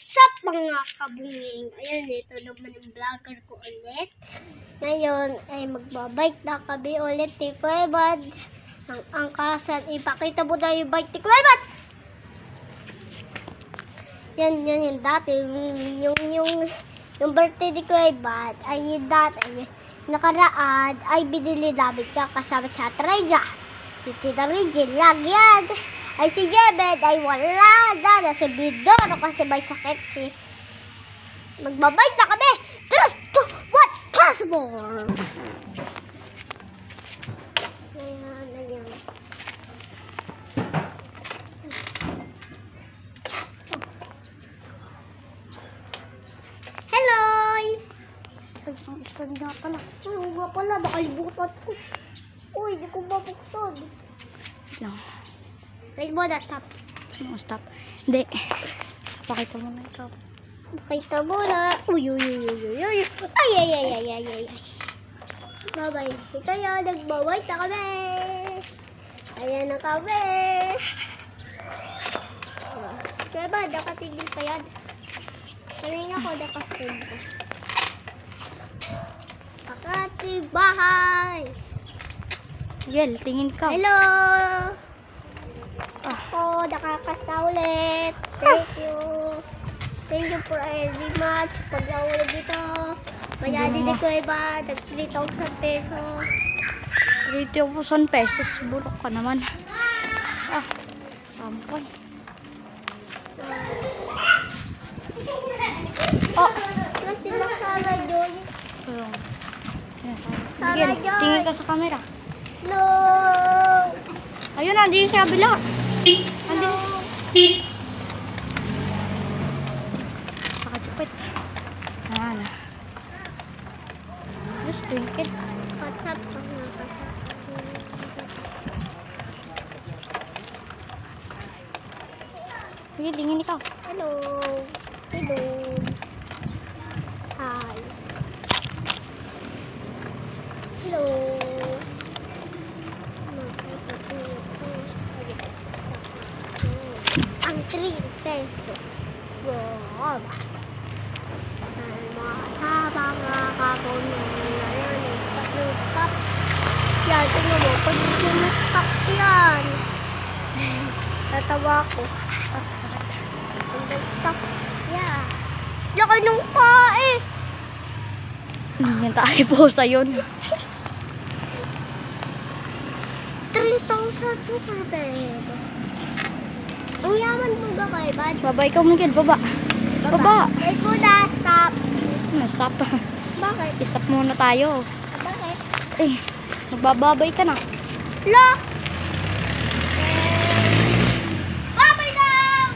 What's up mga kabunging? Ayan, ito naman yung vlogger ko ulit. Ngayon ay magbabike na kami ulit ni Kuya Bad. Ang angkasan, ipakita mo na yung bike ni Kuya Bad. Yan, yan yung dati. Yung, yung, yung, yung birthday ni Kuya Bad ay yung dati. Ay, nakaraan ay binili namin ka kasama sa Treza. Si Tita Regine lang yan. Ay si Jebed ay wala na. Nasa bidoro kasi may sakit si... Magbabike na kami. 3, 2, 1, possible. Hello! Stand nga pala. Oo nga pala. Nakalibutan ko. Uy, hindi ko mabuksan. lang. Wait mo stop. No, stop. Hindi. Pakita mo na ikaw. Nakita mo na. Uy, uy, uy, uy, uy, uy. Ay, ay, ay, ay, ay, ay. Bye-bye. Ito yun, nagbabay na kami. Ayan na kami. Kaya ba, nakatigil pa yan? Kanina ako nakasigil pa. Bahay. Yel, tingin ka. Hello! Ah. Ako, nakakasta ulit. Thank you. Thank you for very much. Pag naulit dito, Hindi din ko iba. Nag 3,000 pesos. Rito po san pesos. Bulok ka naman. Ah. Sampay. Oh. Na sila Sara Joy. Ayun. Tingin ka sa camera. No! Ayun na, hindi siya kabila. No! Nakachupit. Ayan. Just pa nga patap. Sige, tingin ikaw. Hello! Hello! Hi! Hello! Ang 3 pesos. Wow! Sa mga kabunong ngayon, stop. Yan, tingnan mo, pag stop yan. Tatawa ko. Stop. Yeah. Laki nung kae. Hindi yan tayo po sa yun. 3,000 super bed. Ang yaman mo ba kay Bad? Baba ikaw, Miguel. Baba. Baba. Wait mo na, stop. Na, stop. Bakit? Stop muna tayo. Bakit? Eh, magbababay ka na. Lock!